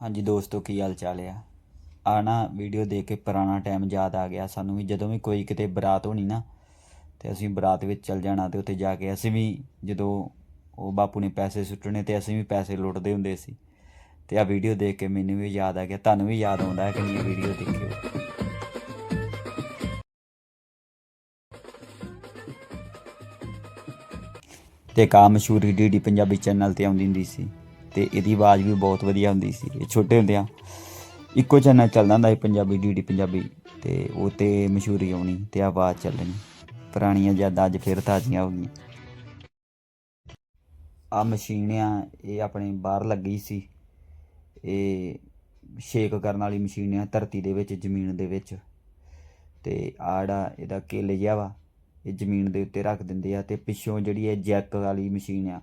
ਹਾਂਜੀ ਦੋਸਤੋ, ਕੀ ਹਾਲ ਚਾਲ ਆ? ਆ ਨਾ ਵੀਡੀਓ ਦੇਖ ਕੇ ਪੁਰਾਣਾ ਟਾਈਮ ਯਾਦ ਆ ਗਿਆ। ਸਾਨੂੰ ਵੀ ਜਦੋਂ ਵੀ ਕੋਈ ਕਿਤੇ ਬਰਾਤ ਹੋਣੀ ਨਾ, ਤੇ ਅਸੀਂ ਬਰਾਤ ਵਿੱਚ ਚੱਲ ਜਾਣਾ ਤੇ ਉੱਥੇ ਜਾ ਕੇ ਅਸੀਂ ਵੀ ਜਦੋਂ ਉਹ ਬਾਪੂ ਨੇ ਪੈਸੇ ਸੁੱਟਣੇ ਤੇ ਅਸੀਂ ਵੀ ਪੈਸੇ ਲੁੱਟਦੇ ਹੁੰਦੇ ਸੀ। ਤੇ ਆ ਵੀਡੀਓ ਦੇਖ ਕੇ ਮੈਨੂੰ ਵੀ ਯਾਦ ਆ ਗਿਆ। ਤੁਹਾਨੂੰ ਵੀ ਯਾਦ ਆਉਂਦਾ ਹੈ ਕਿ ਨਹੀਂ ਵੀਡੀਓ ਦੇਖਿਓ। ਤੇ ਕਾ ਮਸ਼ਹੂਰੀ ਡੀਡੀ ਪੰਜਾਬੀ ਚੈਨਲ ਤੇ ਆਉਂਦੀ ਹੁੰਦੀ ਸੀ। ਤੇ ਇਹਦੀ ਆਵਾਜ਼ ਵੀ ਬਹੁਤ ਵਧੀਆ ਹੁੰਦੀ ਸੀ, ਇਹ ਛੋਟੇ ਹੁੰਦਿਆਂ ਇੱਕੋ ਚੈਨਲ ਚੱਲਦਾ ਹੁੰਦਾ ਸੀ, ਪੰਜਾਬੀ ਡੀਡੀ ਪੰਜਾਬੀ, ਤੇ ਉਹ ਤੇ ਮਸ਼ਹੂਰੀ ਆਉਣੀ ਤੇ ਆਵਾਜ਼ ਚੱਲਣੀ। ਪੁਰਾਣੀਆਂ ਯਾਦਾਂ ਅੱਜ ਫਿਰ ਤਾਜ਼ੀਆਂ ਹੋ ਗਈਆਂ। ਆ ਮਸ਼ੀਨ ਆ, ਇਹ ਆਪਣੇ ਬਾਹਰ ਲੱਗੀ ਸੀ। ਇਹ ਸ਼ੇਕ ਕਰਨ ਵਾਲੀ ਮਸ਼ੀਨ ਆ, ਧਰਤੀ ਦੇ ਵਿੱਚ, ਜ਼ਮੀਨ ਦੇ ਵਿੱਚ। ਤੇ ਆਹ ਜਿਹੜਾ ਇਹਦਾ ਕਿੱਲ ਜਿਹਾ ਵਾ, ਇਹ ਜ਼ਮੀਨ ਦੇ ਉੱਤੇ ਰੱਖ ਦਿੰਦੇ ਆ ਤੇ ਪਿੱਛੋਂ ਜਿਹੜੀ ਇਹ ਜੈਕ ਵਾਲੀ ਮਸ਼ੀਨ ਆ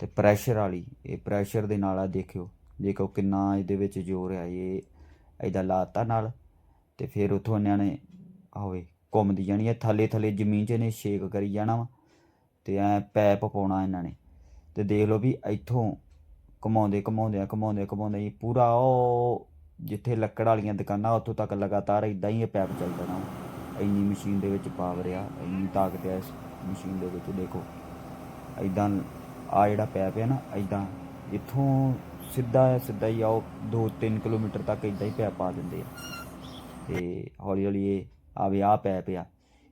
ਤੇ ਪ੍ਰੈਸ਼ਰ ਵਾਲੀ, ਇਹ ਪ੍ਰੈਸ਼ਰ ਦੇ ਨਾਲ ਆ ਦੇਖਿਓ, ਦੇਖੋ ਕਿੰਨਾ ਇਹਦੇ ਵਿੱਚ ਜ਼ੋਰ ਆ, ਇਹ ਇਹਦਾ ਲਾਤਾ ਨਾਲ ਤੇ ਫਿਰ ਉਥੋਂ ਇਹਨਾਂ ਨੇ ਹੋਵੇ ਘੁੰਮਦੀ ਜਾਣੀ ਹੈ ਥੱਲੇ ਥੱਲੇ ਜ਼ਮੀਨ 'ਚ ਇਹਨੇ ਸ਼ੇਕ ਕਰੀ ਜਾਣਾ ਵਾ ਤੇ ਐ ਪੈਪ ਪਾਉਣਾ ਇਹਨਾਂ ਨੇ ਤੇ ਦੇਖ ਲਓ ਵੀ ਇੱਥੋਂ ਘੁਮਾਉਂਦੇ ਘੁਮਾਉਂਦੇ ਆ ਘੁਮਾਉਂਦੇ ਘੁਮਾਉਂਦੇ ਪੂਰਾ ਉਹ ਜਿੱਥੇ ਲੱਕੜ ਵਾਲੀਆਂ ਦੁਕਾਨਾਂ, ਉੱਥੋਂ ਤੱਕ ਲਗਾਤਾਰ ਇਦਾਂ ਹੀ ਇਹ ਪੈਪ ਚੱਲ ਜਾਣਾ ਵਾ। ਇੰਨੀ ਮਸ਼ੀਨ ਦੇ ਵਿੱਚ ਪਾਵਰ ਆ, ਇੰਨੀ ਤਾਕਤ ਆ ਇਸ ਮਸ਼ੀਨ ਦੇ ਵਿੱਚ, ਦੇਖੋ ਇਦਾਂ ਆ ਜਿਹੜਾ ਪੈਪ ਹੈ ਨਾ ਇਦਾਂ ਇੱਥੋਂ ਸਿੱਧਾ ਸਿੱਧਾ ਹੀ ਆਓ 2-3 ਕਿਲੋਮੀਟਰ ਤੱਕ ਇਦਾਂ ਹੀ ਪੈਪ ਪਾ ਦਿੰਦੇ ਆ। ਤੇ ਹੌਲੀ ਹੌਲੀ ਇਹ ਆਵੇ ਆ ਪੈਪ ਆ।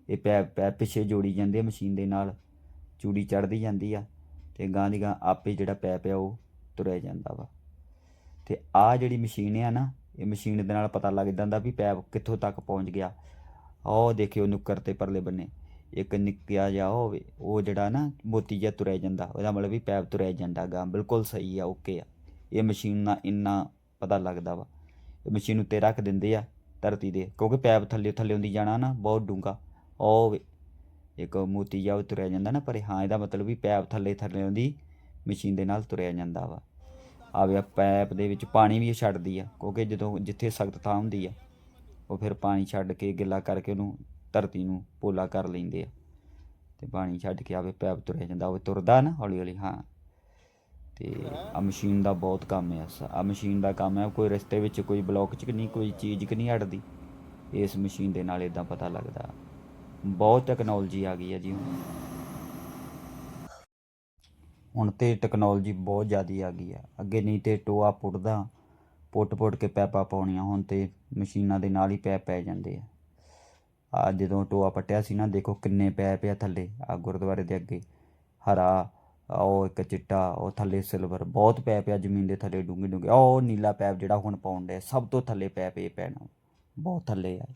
ਇਹ ਪੈਪ ਪੈਪ ਪਿੱਛੇ ਜੋੜੀ ਜਾਂਦੇ ਆ ਮਸ਼ੀਨ ਦੇ ਨਾਲ, ਚੂੜੀ ਚੜਦੀ ਜਾਂਦੀ ਆ ਤੇ ਗਾਂ ਦੀ ਗਾਂ ਆਪੇ ਜਿਹੜਾ ਪੈਪ ਆ, ਉਹ ਤੁਰਿਆ ਜਾਂਦਾ ਵਾ। ਤੇ ਆ ਜਿਹੜੀ ਮਸ਼ੀਨ ਆ ਨਾ, ਇਹ ਮਸ਼ੀਨ ਦੇ ਨਾਲ ਪਤਾ ਲੱਗ ਜਾਂਦਾ ਵੀ ਪੈਪ ਕਿੱਥੋਂ ਤੱਕ ਪਹੁੰਚ ਗਿਆ। ਉਹ ਦੇਖਿਓ ਨੁੱਕਰ ਤੇ ਪਰਲੇ ਬੰਨੇ। ਇੱਕ ਨਿੱਕਿਆ ਜਿਹਾ ਹੋਵੇ ਉਹ ਜਿਹੜਾ ਨਾ ਮੋਤੀ ਜਿਹਾ ਤੁਰਿਆ ਜਾਂਦਾ ਉਹਦਾ ਮਤਲਬ ਵੀ ਪੈਪ ਤੁਰਿਆ ਜਾਂਦਾ ਗਾ ਬਿਲਕੁਲ ਸਹੀ ਆ ਓਕੇ ਆ। ਇਹ ਮਸ਼ੀਨ ਨਾਲ ਇੰਨਾ ਪਤਾ ਲੱਗਦਾ ਵਾ। ਇਹ ਮਸ਼ੀਨ ਉੱਤੇ ਰੱਖ ਦਿੰਦੇ ਆ ਧਰਤੀ ਦੇ ਕਿਉਂਕਿ ਪੈਪ ਥੱਲੇ ਥੱਲੇ ਹੁੰਦੀ ਜਾਣਾ ਨਾ ਬਹੁਤ ਡੂੰਗਾ ਉਹ ਵੇ, ਇੱਕ ਮੋਤੀ ਜਿਹਾ ਉਹ ਤੁਰਿਆ ਜਾਂਦਾ ਨਾ ਪਰ ਹਾਂ ਇਹਦਾ ਮਤਲਬ ਵੀ ਪੈਪ ਥੱਲੇ ਥੱਲੇ ਹੁੰਦੀ ਮਸ਼ੀਨ ਦੇ ਨਾਲ ਤੁਰਿਆ ਜਾਂਦਾ ਵਾ। ਆਵੇ ਪੈਪ ਦੇ ਵਿੱਚ ਪਾਣੀ ਵੀ ਛੱਡਦੀ ਆ ਕਿਉਂਕਿ ਜਦੋਂ ਜਿੱਥੇ ਸਖਤ ਥਾਂ ਹੁੰਦੀ ਆ ਉਹ ਫਿਰ ਪਾਣੀ ਛੱਡ ਕੇ ਗਿੱਲਾ ਕਰਕੇ ਉਹਨੂੰ ਧਰਤੀ ਨੂੰ ਪੋਲਾ ਕਰ ਲੈਂਦੇ ਆ। ਤੇ ਪਾਣੀ ਛੱਡ ਕੇ ਆਵੇ, ਪੈਪ ਤੁਰਿਆ ਜਾਂਦਾ ਉਹ ਤੁਰਦਾ ਨਾ ਹੌਲੀ ਹੌਲੀ, ਹਾਂ। ਤੇ ਆ ਮਸ਼ੀਨ ਦਾ ਬਹੁਤ ਕੰਮ ਹੈ ਆ ਮਸ਼ੀਨ ਦਾ ਕੰਮ ਹੈ ਕੋਈ ਰਸਤੇ ਵਿੱਚ ਕੋਈ ਬਲੌਕ ਚ ਕਿ ਨਹੀਂ, ਕੋਈ ਚੀਜ਼ ਕਿ ਨਹੀਂ ਹਟਦੀ। ਇਸ ਮਸ਼ੀਨ ਦੇ ਨਾਲ ਇਦਾਂ ਪਤਾ ਲੱਗਦਾ। ਬਹੁਤ ਟੈਕਨੋਲੋਜੀ ਆ ਗਈ ਹੈ ਜੀ ਹੁਣ। ਹੁਣ ਤੇ ਟੈਕਨੋਲੋਜੀ ਬਹੁਤ ਜ਼ਿਆਦੀ ਆ ਗਈ ਆ। ਅੱਗੇ ਨਹੀਂ ਤੇ ਟੋਆ ਪੁੱਟਦਾ ਪੁੱਟ ਪੁੱਟ ਕੇ ਪੈਪਾਂ ਪਾਉਣੀਆਂ, ਹੁਣ ਤੇ ਮਸ਼ੀਨਾਂ ਦੇ ਨਾਲ ਹੀ ਪੈਪ ਪੈ ਜਾਂਦੇ ਆ। ਆ ਜਦੋਂ ਟੋਆ ਪੱਟਿਆ ਸੀ ਨਾ, ਦੇਖੋ ਕਿੰਨੇ ਪੈਪ ਆ ਥੱਲੇ, ਆ ਗੁਰਦੁਆਰੇ ਦੇ ਅੱਗੇ। ਹਰਾ ਉਹ ਇੱਕ ਚਿੱਟਾ, ਉਹ ਥੱਲੇ ਸਿਲਵਰ ਬਹੁਤ ਪੈਪ ਆ ਜ਼ਮੀਨ ਦੇ ਥੱਲੇ ਡੂੰਘੇ ਡੂੰਘੇ ਉਹ ਨੀਲਾ ਪੈਪ ਜਿਹੜਾ ਹੁਣ ਪਾਉਣ ਦੇ ਸਭ ਤੋਂ ਥੱਲੇ ਪੈਪ ਇਹ ਪੈਣਾ। ਬਹੁਤ ਥੱਲੇ ਆ